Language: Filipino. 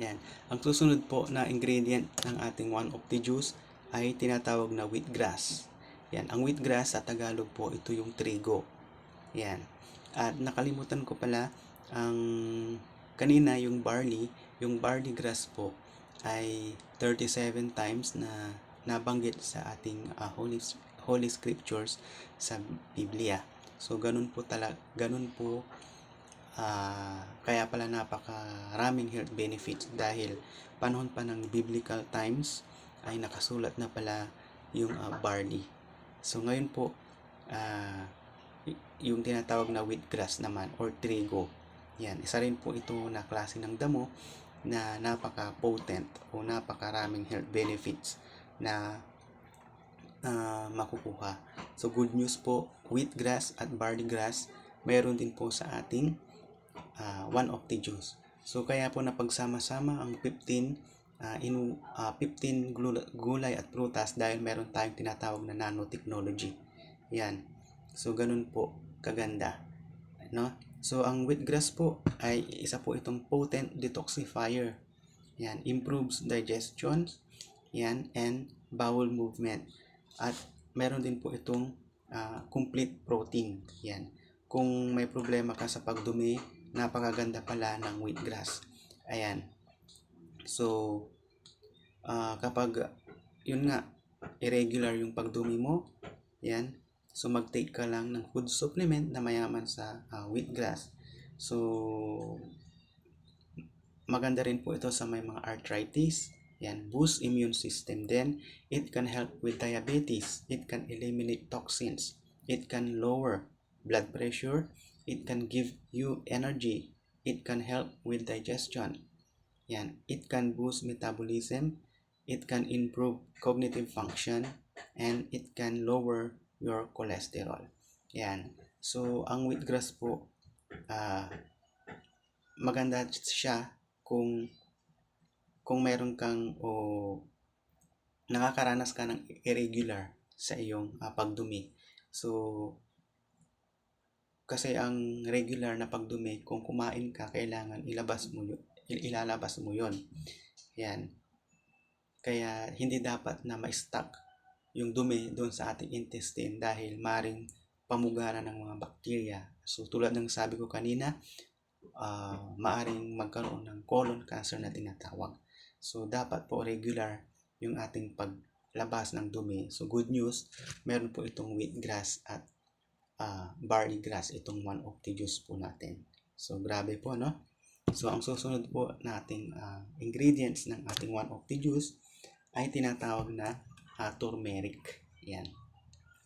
Yan. Ang susunod po na ingredient ng ating one of the juice ay tinatawag na wheatgrass. Yan. Ang wheatgrass sa Tagalog po, ito yung trigo. Yan. At nakalimutan ko pala, ang kanina yung barley, yung barley grass po ay 37 times na nabanggit sa ating ah, holy holy scriptures sa Biblia. So ganun po talaga, ganun po ah, kaya pala napakaraming health benefits dahil panahon pa ng biblical times ay nakasulat na pala yung ah, barley. So ngayon po y- yung tinatawag na wheatgrass naman or trigo. Yan, isa rin po ito na klase ng damo na napaka-potent o napakaraming health benefits na ah, makukuha. So good news po, wheatgrass at barley grass meron din po sa ating ah, one of the juice. So kaya po napagsama-sama ang 15 ah, in ah, 15 glu- gulay at prutas dahil meron tayong tinatawag na nanotechnology. Yan. So ganun po kaganda. No? So ang wheatgrass po ay isa po itong potent detoxifier. Yan, improves digestion, yan, and bowel movement. At meron din po itong ah, complete protein. Yan. Kung may problema ka sa pagdumi, napakaganda pala ng wheatgrass. Ayan. So, ah, kapag yun nga, irregular yung pagdumi mo, yan. So, mag-take ka lang ng food supplement na mayaman sa ah, wheatgrass. So, maganda rin po ito sa may mga arthritis. Yan, boost immune system. Then, it can help with diabetes. It can eliminate toxins. It can lower blood pressure. It can give you energy. It can help with digestion. Yan, it can boost metabolism. It can improve cognitive function. And it can lower your cholesterol. Yan. So, ang wheatgrass po, ah, maganda siya kung kung meron kang o nakakaranas ka ng irregular sa iyong ah, pagdumi. So, kasi ang regular na pagdumi, kung kumain ka, kailangan ilabas mo yun, il- ilalabas mo yon Yan. Kaya hindi dapat na ma-stuck yung dumi doon sa ating intestine dahil maring pamugaran ng mga bakterya. So tulad ng sabi ko kanina, ah, maaring magkaroon ng colon cancer na tinatawag. So dapat po regular yung ating paglabas ng dumi. So good news, meron po itong wheatgrass at ah, barley grass, itong one of the juice po natin. So grabe po, no? So ang susunod po nating ah, ingredients ng ating one of the juice ay tinatawag na ah, turmeric. Yan.